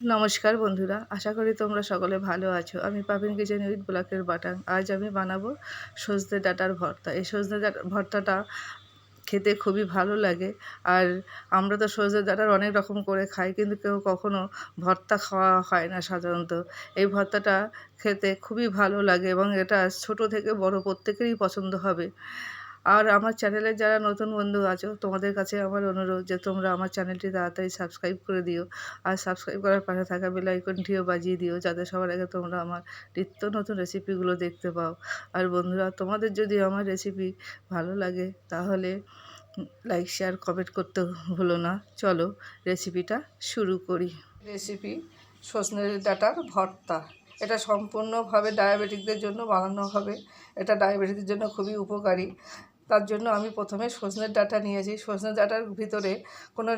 নমস্কার বন্ধুরা, আশা করি তোমরা সকলে ভালো আছো। আমি পাপিন কিচেন উইথ ব্লকের বাটান আজ আমি বানাবো সজনে ডাঁটার ভর্তা। এই সজনে ভর্তাটা খেতে খুবই ভালো লাগে। আর আমরা তো সজনে ডাঁটার অনেক রকম করে খাই, কিন্তু কেউ কখনো ভর্তা খাওয়া হয় না সাধারণত। এই ভর্তাটা খেতে খুবই ভালো লাগে এবং এটা ছোট থেকে বড় প্রত্যেকেরই পছন্দ হবে। আর আমার চ্যানেলে যারা নতুন বন্ধু আছো, তোমাদের কাছে আমার অনুরোধ যে তোমরা আমার চ্যানেলটি তাড়াতাড়ি সাবস্ক্রাইব করে দিও। আর সাবস্ক্রাইব করার পাশে থাকা বেল আইকনটিও বাজিয়ে দিও, যাতে সবার আগে তোমরা আমার নিত্য নতুন রেসিপিগুলো দেখতে পাও। আর বন্ধুরা, তোমাদের যদি আমার রেসিপি ভালো লাগে, তাহলে লাইক শেয়ার কমেন্ট করতে ভুলো না। চলো রেসিপিটা শুরু করি। রেসিপি সজনে ডাটার ভর্তা। এটা সম্পূর্ণভাবে ডায়াবেটিকদের জন্য বানানো হবে। এটা ডায়াবেটিসের জন্য খুবই উপকারী। তার জন্য আমি প্রথমে সজনের ডাঁটা নিয়েছি। সজনের ডাটার ভিতরে কোনো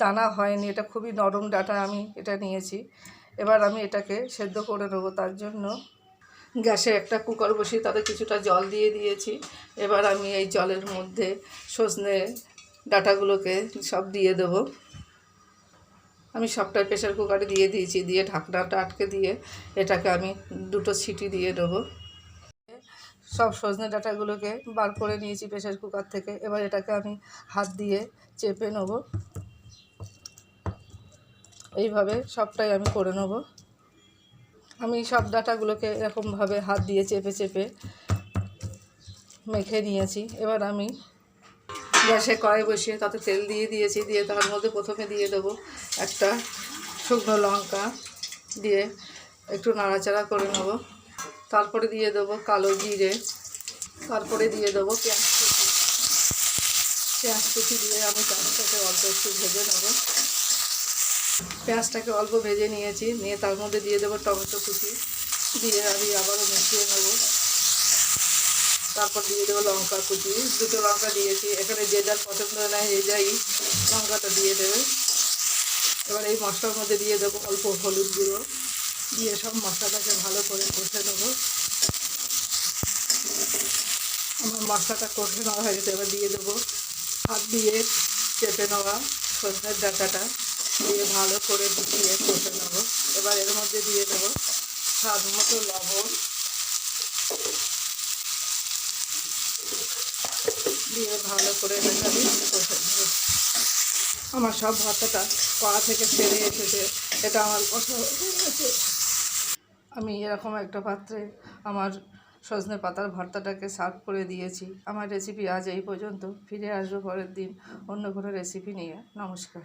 দানা হয়নি, এটা খুবই নরম ডাটা আমি এটা নিয়েছি। এবার আমি এটাকে সেদ্ধ করে নেব। তার জন্য গ্যাসে একটা কুকার বসিয়ে তাতে কিছুটা জল দিয়ে দিয়েছি। এবার আমি এই জলের মধ্যে সজনে ডাটাগুলোকে সব দিয়ে দেবো। আমি সবটাই প্রেশার কুকারে দিয়ে দিয়েছি, দিয়ে ঢাকনাটা আটকে দিয়ে এটাকে আমি দুটো সিটি দিয়ে দেবো। সব সজনে ডাটাগুলোকে বার করে নিয়েছি প্রেশার কুকার থেকে। এবার এটাকে আমি হাত দিয়ে চেপে নেব। এইভাবে সবটাই আমি করে নেব। আমি সব ডাটাগুলোকে এরকমভাবে হাত দিয়ে চেপে চেপে মেখে নিয়েছি। এবার আমি গ্যাসে কড়াই বসিয়ে তাতে তেল দিয়ে দিয়েছি। দিয়ে তার মধ্যে প্রথমে দিয়ে দেবো একটা শুকনো লঙ্কা দিয়ে একটু নাড়াচাড়া করে নেব। তারপরে দিয়ে দেবো কালো জিরে। তারপরে দিয়ে দেবো পেঁয়াজ কুচি। পেঁয়াজ কুচি দিয়ে আমি পেঁয়াজটাকে অল্প একটু ভেজে নেব। পেঁয়াজটাকে অল্প ভেজে নিয়েছি, নিয়ে তার মধ্যে দিয়ে দেবো টমেটো কুচি। দিয়ে আমি আবারও মিশিয়ে নেব। তারপর দিয়ে দেবো লঙ্কা কুচি। দুটো লঙ্কা দিয়েছি। এখানে যে যার পছন্দ নেয় যে যাই লঙ্কাটা দিয়ে দেবে। এবার এই মশলার মধ্যে দিয়ে দেবো অল্প হলুদ গুঁড়ো। দিয়ে সব মশলাটাকে ভালো করে কষে নেব। আমার মশলাটা কষে নেওয়া হয়ে গেছে, এবার দিয়ে দেবো হাত দিয়ে চেপে নেওয়া সজনের ডাটাটা দিয়ে ভালো করে গুছিয়ে কষে নেব। এবার এর মধ্যে দিয়ে দেবো স্বাদ মতো লবণ। দিয়ে ভালো করে এটাকে কষে নেব। আমার সব ভর্তাটা কড়া থেকে ছেড়ে এসেছে, এটা আমার কষা হয়ে গেছে আমি এরকম একটা পাত্রে আমার সজনে পাতার ভর্তাটাকে সার্ভ করে দিয়েছি। আমার রেসিপি আজ এই পর্যন্ত। ফিরে আসব পরের দিন অন্য কোনো রেসিপি নিয়ে। নমস্কার।